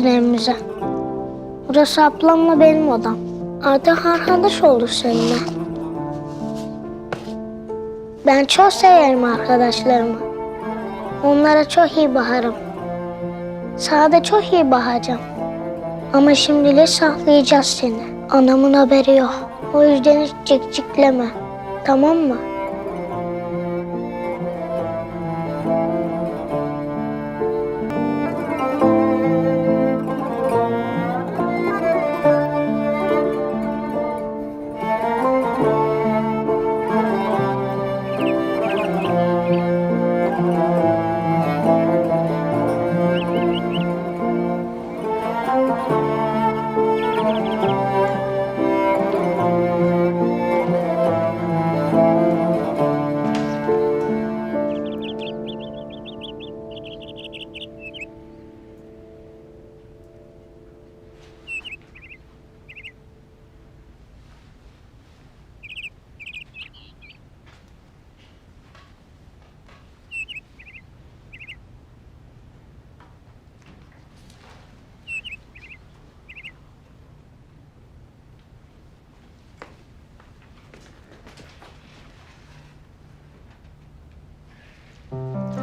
Geldin evimize. Burası ablamla benim odam. Artık arkadaş olduk seninle. Ben çok severim arkadaşlarımı. Onlara çok iyi bakarım. Sana da çok iyi bakacağım. Ama şimdilik saklayacağız seni. Anamın haberi yok. O yüzden hiç cikcikleme. Tamam mı?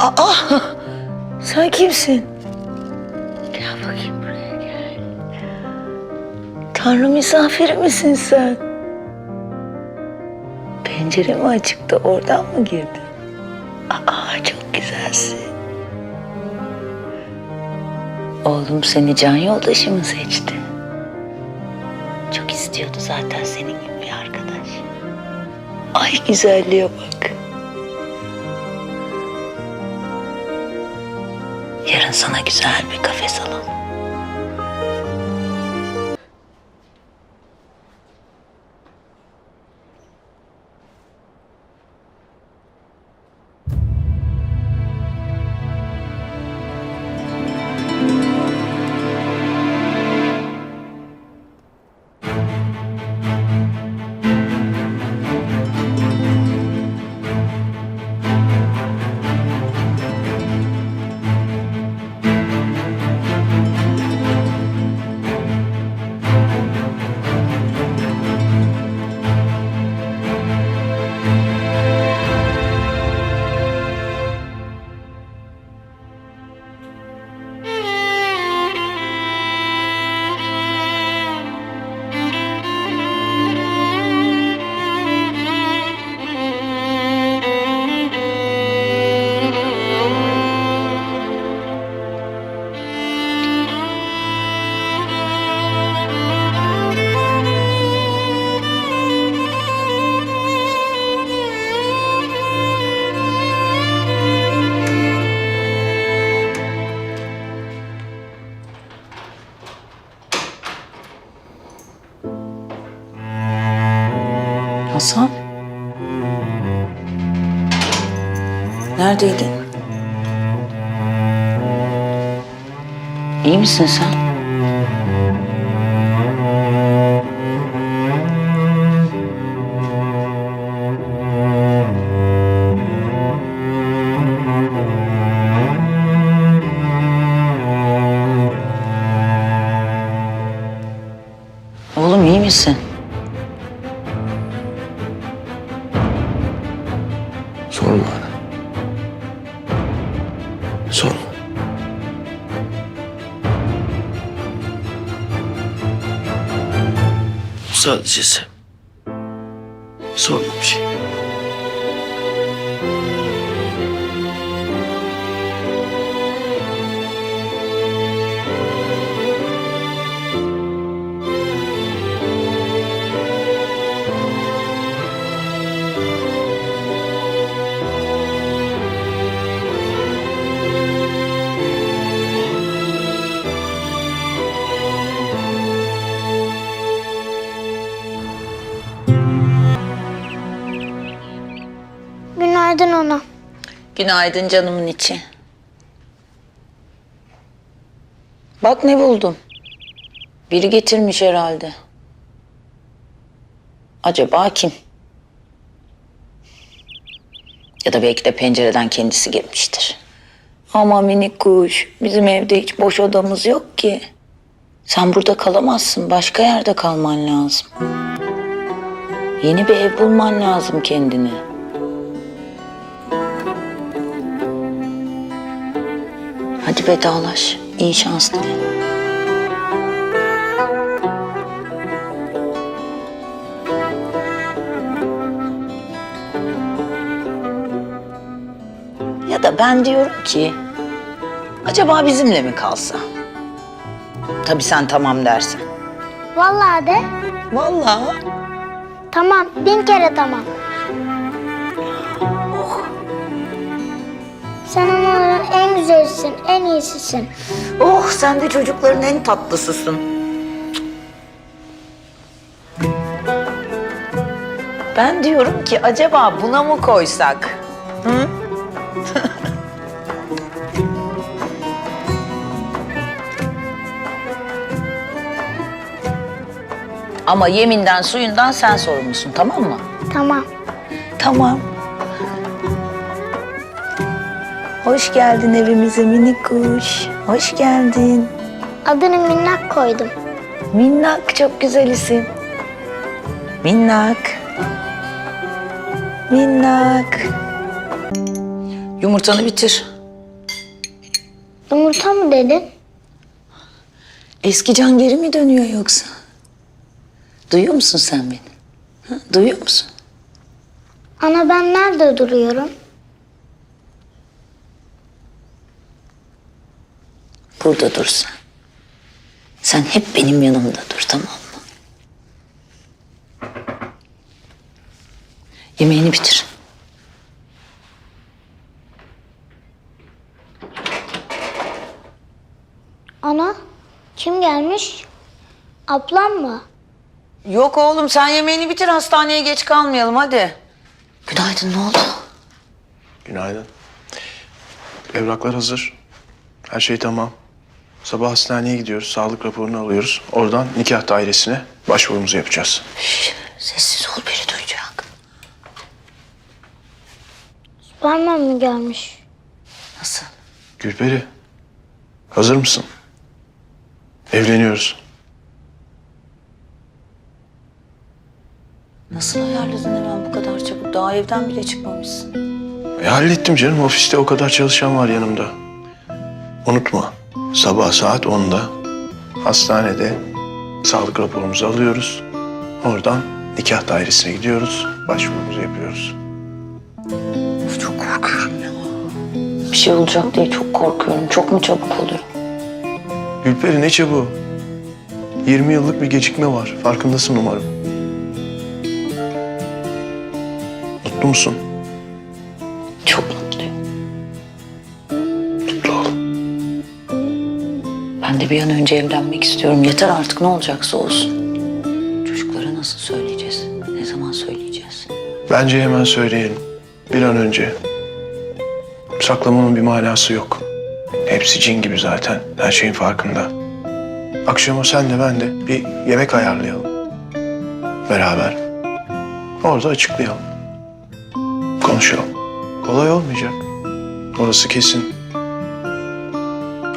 Aa, sen kimsin? Gel bakayım buraya gel. Tanrı misafiri misin sen? Pencere mi açıktı, oradan mı girdin? Aa, çok güzelsin. Oğlum seni can yoldaşı mı seçti? Çok istiyordu zaten senin gibi bir arkadaş. Ay güzelliğe bak. Yarın sana güzel bir kafes alalım. Hasan? Neredeydin? İyi misin sen? Sadece sen. Sorma bir şey. Günaydın ona. Günaydın canımın içi. Bak ne buldum. Biri getirmiş herhalde. Acaba kim? Ya da belki de pencereden kendisi girmiştir. Ama minik kuş, bizim evde hiç boş odamız yok ki. Sen burada kalamazsın, başka yerde kalman lazım. Yeni bir ev bulman lazım kendine. Hadi vedalaş, iyi şans dile. Ya da ben diyorum ki acaba bizimle mi kalsa? Tabii sen tamam dersen. Vallahi de Vallahi. tamam bin kere tamam. Sen onların en güzelisin, en iyisisin. Oh sen de çocukların en tatlısısın. Ben diyorum ki acaba buna mı koysak? Hı? Ama yeminden suyundan sen sorumlusun tamam mı? Tamam. Tamam. Hoş geldin evimize minik kuş. Hoş geldin. Adını minnak koydum. Minnak çok güzel isim. Minnak. Minnak. Yumurtanı bitir. Yumurta mı dedin? Eski can geri mi dönüyor yoksa? Duyuyor musun sen beni? Ha, duyuyor musun? Ana ben nerede duruyorum? Burada dur sen. Sen hep benim yanımda dur tamam mı? Yemeğini bitir. Ana kim gelmiş? Ablam mı? Yok oğlum sen yemeğini bitir hastaneye geç kalmayalım hadi. Günaydın ne oldu? Günaydın. Evraklar hazır. Her şey tamam. Sabah hastaneye gidiyoruz. Sağlık raporunu alıyoruz. Oradan nikah dairesine başvurumuzu yapacağız. Şş, sessiz ol biri duyacak. Süpermen mi gelmiş? Nasıl? Gülperi, hazır mısın? Evleniyoruz. Nasıl ayarladın hemen bu kadar çabuk? Daha evden bile çıkmamışsın. E hallettim canım. Ofiste o kadar çalışan var yanımda. Unutma. Sabah saat 10'da hastanede sağlık raporumuzu alıyoruz. Oradan nikah dairesine gidiyoruz. Başvurumuzu yapıyoruz. Of, çok korkuyorum ya. Bir şey olacak diye çok korkuyorum. Çok mu çabuk olur? Gülperi ne çabuk. 20 yıllık bir gecikme var. Farkındasın umarım. Mutlu musun? De bir an önce evlenmek istiyorum. Yeter artık ne olacaksa olsun. Çocuklara nasıl söyleyeceğiz? Ne zaman söyleyeceğiz? Bence hemen söyleyelim. Bir an önce. Saklamanın bir manası yok. Hepsi cin gibi zaten. Her şeyin farkında. Akşama sen de ben de bir yemek ayarlayalım. Beraber. Orada açıklayalım. Konuşalım. Kolay olmayacak. Orası kesin.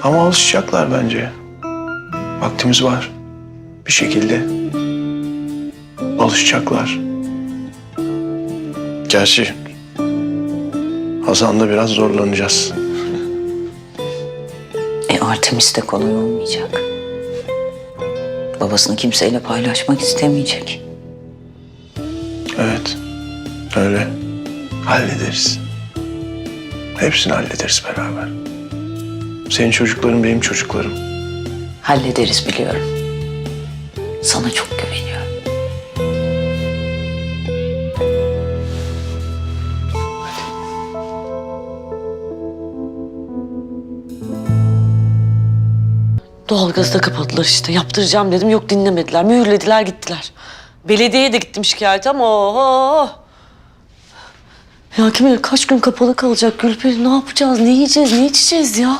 Ama alışacaklar bence. Vaktimiz var. Bir şekilde alışacaklar. Gerçi Hasan'da biraz zorlanacağız. E Artemis de kolay olmayacak. Babasını kimseyle paylaşmak istemeyecek. Evet. Öyle. Hallederiz. Hepsini hallederiz beraber. Senin çocukların benim çocuklarım. Hallederiz biliyorum. Sana çok güveniyorum. Doğalgazı da kapadılar işte. Yaptıracağım dedim. Yok dinlemediler. Mühürlediler gittiler. Belediyeye de gittim şikayet ama oho. Ya kim bilir kaç gün kapalı kalacak Gülperi. Ne yapacağız? Ne yiyeceğiz? Ne içeceğiz ya?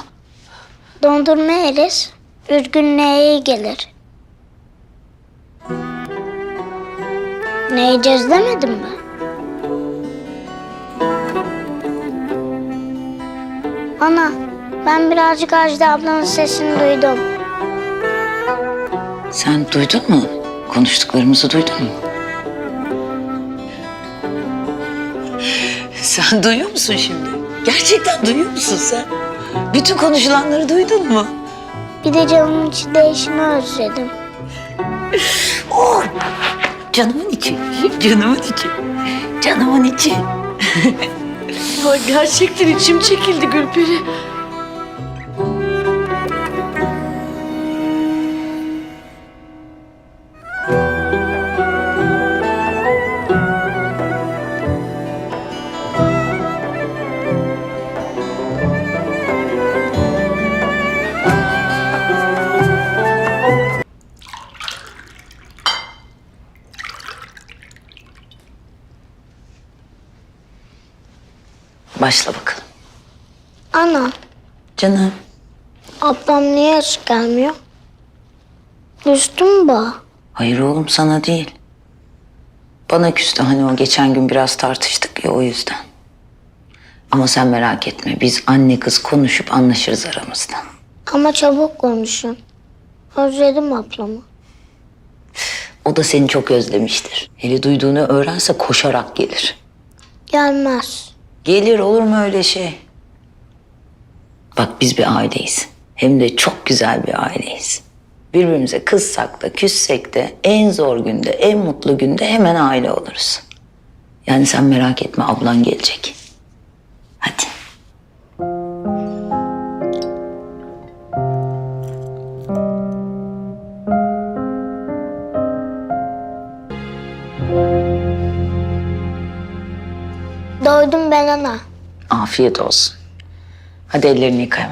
Dondurma yeriz. Üzgünlüğe iyi gelir. Ne yiyeceğiz demedim mi? Ana Ben birazcık Ajda ablanın sesini duydum. Sen duydun mu? Konuştuklarımızı duydun mu? Sen duyuyor musun şimdi? Gerçekten duyuyor musun sen? Bütün konuşulanları duydun mu? Bir de canımın içinde eşini özledim. Oh! Canımın içi, canımın içi, canımın içi. Gerçekten içim çekildi Gülperi. Canım. ablam niye hiç gelmiyor? Düştü mü bana? Hayır oğlum sana değil. Bana küstü hani o geçen gün biraz tartıştık ya o yüzden. Ama sen merak etme biz anne kız konuşup anlaşırız aramızda. Ama çabuk konuşun. Özledim ablamı. O da seni çok özlemiştir. Hele duyduğunu öğrense koşarak gelir. Gelmez. Gelir olur mu öyle şey? Bak biz bir aileyiz. Hem de çok güzel bir aileyiz. Birbirimize kızsak da küssek de en zor günde, en mutlu günde hemen aile oluruz. Yani sen merak etme ablan gelecek. Hadi. Doydum ben ana. Afiyet olsun. Hadi ellerini yıka.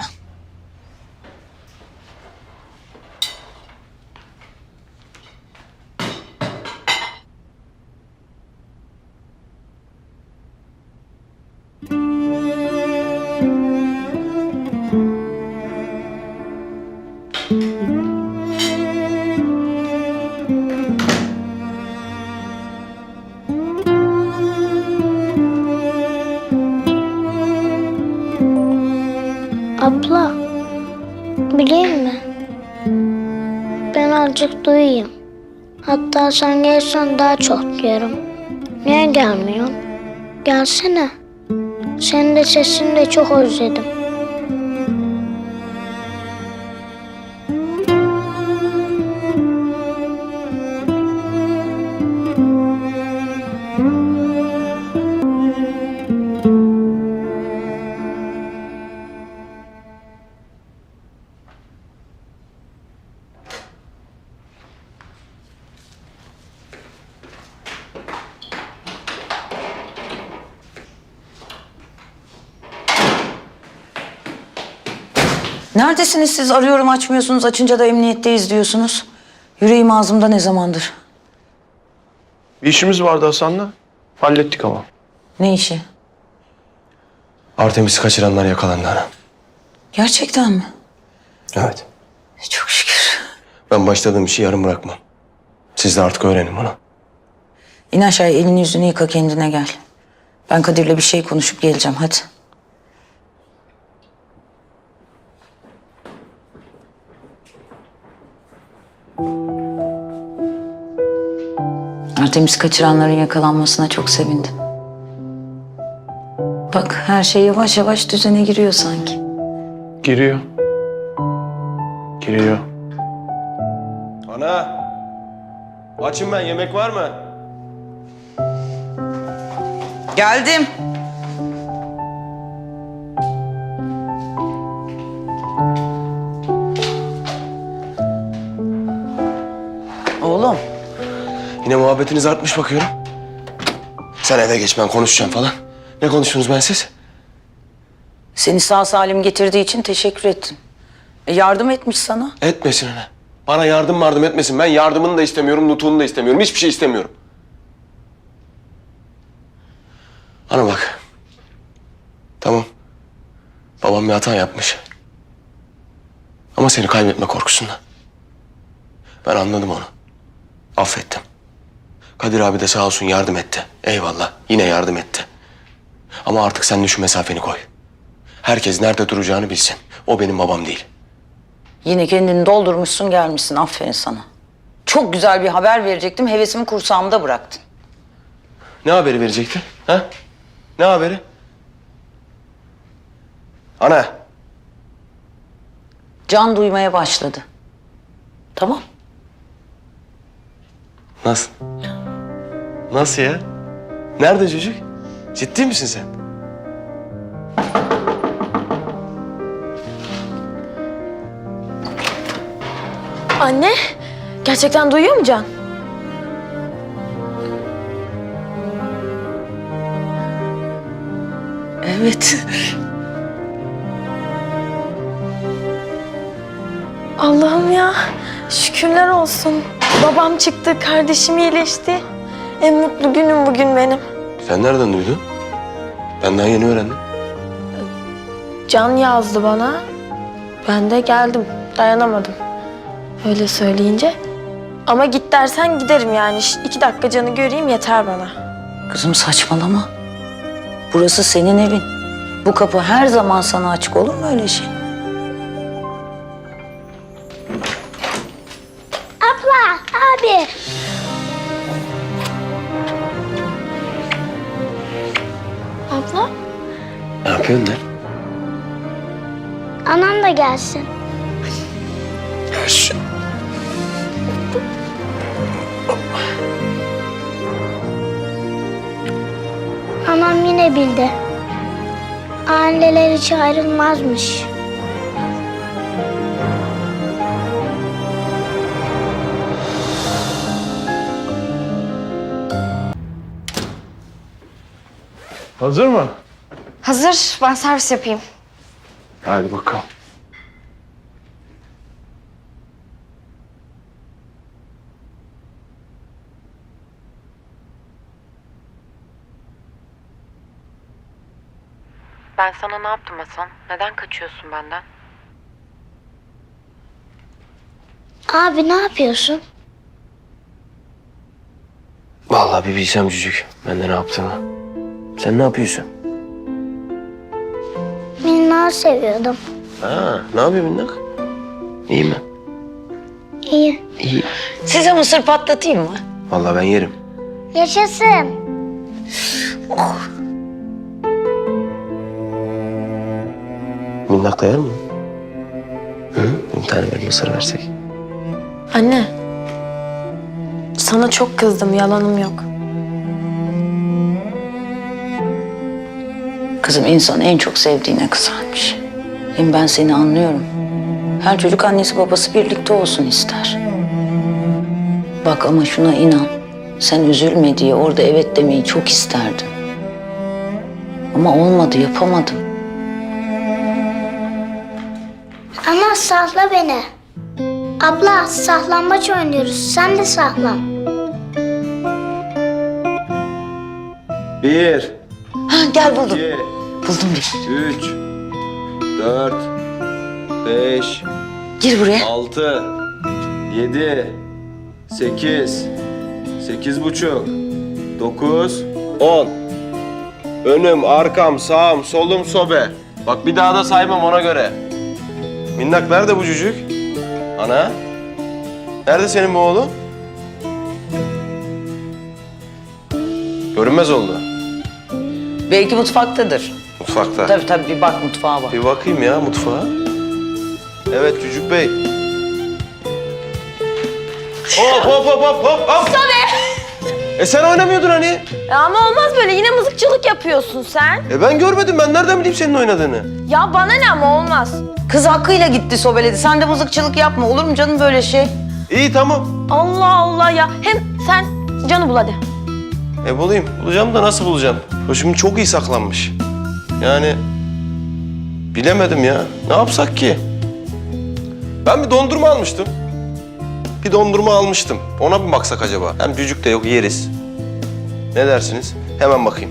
Hatta sen gelsen daha çok yerim. Niye gelmiyorsun? Gelsene. Senin de sesini de çok özledim. Neredesiniz siz? Arıyorum açmıyorsunuz. Açınca da emniyetteyiz diyorsunuz. Yüreğim ağzımda ne zamandır? Bir işimiz vardı Hasan'la. Hallettik ama. Ne işi? Artemis'i kaçıranlar yakalandı ana. Gerçekten mi? Evet. Çok şükür. Ben başladığım işi yarım bırakmam. Siz de artık öğrenin bunu. İn aşağıya elini yüzünü yıka kendine gel. Ben Kadir'le bir şey konuşup geleceğim hadi. Artemis kaçıranların yakalanmasına çok sevindim. Bak her şey yavaş yavaş düzene giriyor sanki. Giriyor. Giriyor. Ana! Açım ben, yemek var mı? Geldim. Yine muhabbetiniz artmış bakıyorum. Sen eve geç, ben konuşacağım falan. Ne konuştunuz ben siz? Seni sağ salim getirdiği için teşekkür ettim. E, yardım etmiş sana. Etmesin ana. Bana yardım yardım etmesin. Ben yardımını da istemiyorum, nutuğunu da istemiyorum. Hiçbir şey istemiyorum. Ana bak. Tamam. Babam bir hata yapmış. Ama seni kaybetme korkusundan. Ben anladım onu. Affettim. Kadir abi de sağ olsun yardım etti. Eyvallah. Yine yardım etti. Ama artık sen de şu mesafeni koy. Herkes nerede duracağını bilsin. O benim babam değil. Yine kendini doldurmuşsun gelmişsin. Aferin sana. Çok güzel bir haber verecektim. Hevesimi kursağımda bıraktın. Ne haberi verecekti? Ha? Ne haberi? Ana. Can duymaya başladı. Tamam. Nasıl? Nasıl ya? Nerede çocuk? Ciddi misin sen? Anne, gerçekten duyuyor mu Can? Evet. Allah'ım ya, şükürler olsun. Babam çıktı, kardeşim iyileşti. En mutlu günüm bugün benim. Sen nereden duydun? Ben daha yeni öğrendim. Can yazdı bana. Ben de geldim, dayanamadım. Öyle söyleyince. Ama git dersen giderim yani. Ş- İki dakika Can'ı göreyim yeter bana. Kızım saçmalama. Burası senin evin. Bu kapı her zaman sana açık olur mu öyle şey? Abla? Ne yapıyorsun lan? Anam da gelsin. Anam yine bildi. Aileler hiç ayrılmazmış. Hazır mı? Hazır. Ben servis yapayım. Hadi bakalım. Ben sana ne yaptım Hasan? Neden kaçıyorsun benden? Abi ne yapıyorsun? Vallahi bir bilsem cücük. Ben de ne yaptığımı. Sen ne yapıyorsun? Minna seviyordum. Ha, ne yapıyor minnak? İyi mi? İyi. İyi. Size mısır patlatayım mı? Vallahi ben yerim. Yaşasın. Minnak da yer mi? Hı? Bir tane bir mısır versek. Anne. Sana çok kızdım, yalanım yok. Kızım insan en çok sevdiğine kızarmış. Hem ben seni anlıyorum. Her çocuk annesi babası birlikte olsun ister. Bak ama şuna inan. Sen üzülme diye orada evet demeyi çok isterdin. Ama olmadı, yapamadım. Ama sahla beni. Abla saklambaç oynuyoruz. Sen de saklan. Bir, Ha, gel buldum. iki, Buldum bir. üç, dört, beş, Gir buraya. altı, yedi, sekiz, sekiz buçuk, dokuz, on. Önüm, arkam, sağım, solum, sobe. Bak bir daha da saymam ona göre. Minnak nerede bu cücük? Ana? Nerede senin bu oğlun? Görünmez oldu. Belki mutfaktadır. Mutfakta. Tabii tabii bir bak mutfağa bak. Bir bakayım ya mutfağa. Evet Cücük Bey. Hop hop hop hop hop hop. E sen oynamıyordun hani. Ya ama olmaz böyle, yine mızıkçılık yapıyorsun sen. E ben görmedim ben nereden bileyim senin oynadığını? Ya bana ne ama olmaz. Kız hakkıyla gitti sobeledi. Sen de mızıkçılık yapma. Olur mu canım böyle şey? İyi tamam. Allah Allah ya. Hem sen Can'ı bul hadi. E bulayım. Bulacağım da nasıl bulacağım? O şimdi çok iyi saklanmış. Yani bilemedim ya. Ne yapsak ki? Ben bir dondurma almıştım. Bir dondurma almıştım. Ona mı baksak acaba? Hem cücük de yok yeriz. Ne dersiniz? Hemen bakayım.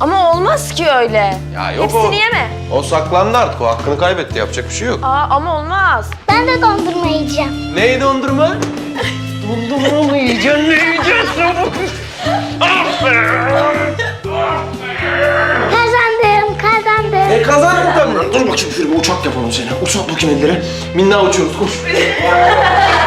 Ama olmaz ki öyle. Ya yok Hepsini o. yeme. O saklandı artık. O hakkını kaybetti. Yapacak bir şey yok. Aa ama olmaz. Ben de dondurma yiyeceğim. Neyi dondurma? dondurma mı yiyeceksin? Ne yiyeceksin? Kazandım, kazandım. E kazandın tabii. bakayım şöyle bir uçak yapalım seni. Uzat bakayım elleri. Minna uçuyoruz koş.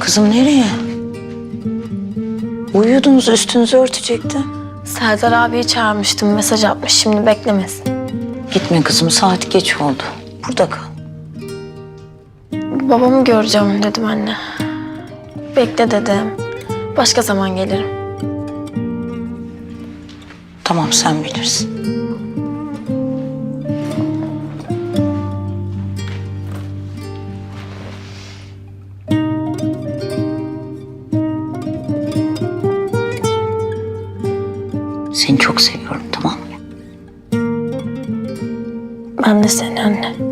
Kızım nereye? Uyuyordunuz üstünüzü örtecekti. Serdar abiyi çağırmıştım. Mesaj atmış. Şimdi beklemesin. Gitme kızım saat geç oldu. Burada kal. Babamı göreceğim dedim anne. Bekle dedim. Başka zaman gelirim. Tamam sen bilirsin. Seni çok seviyorum tamam mı? Ben de seni anne.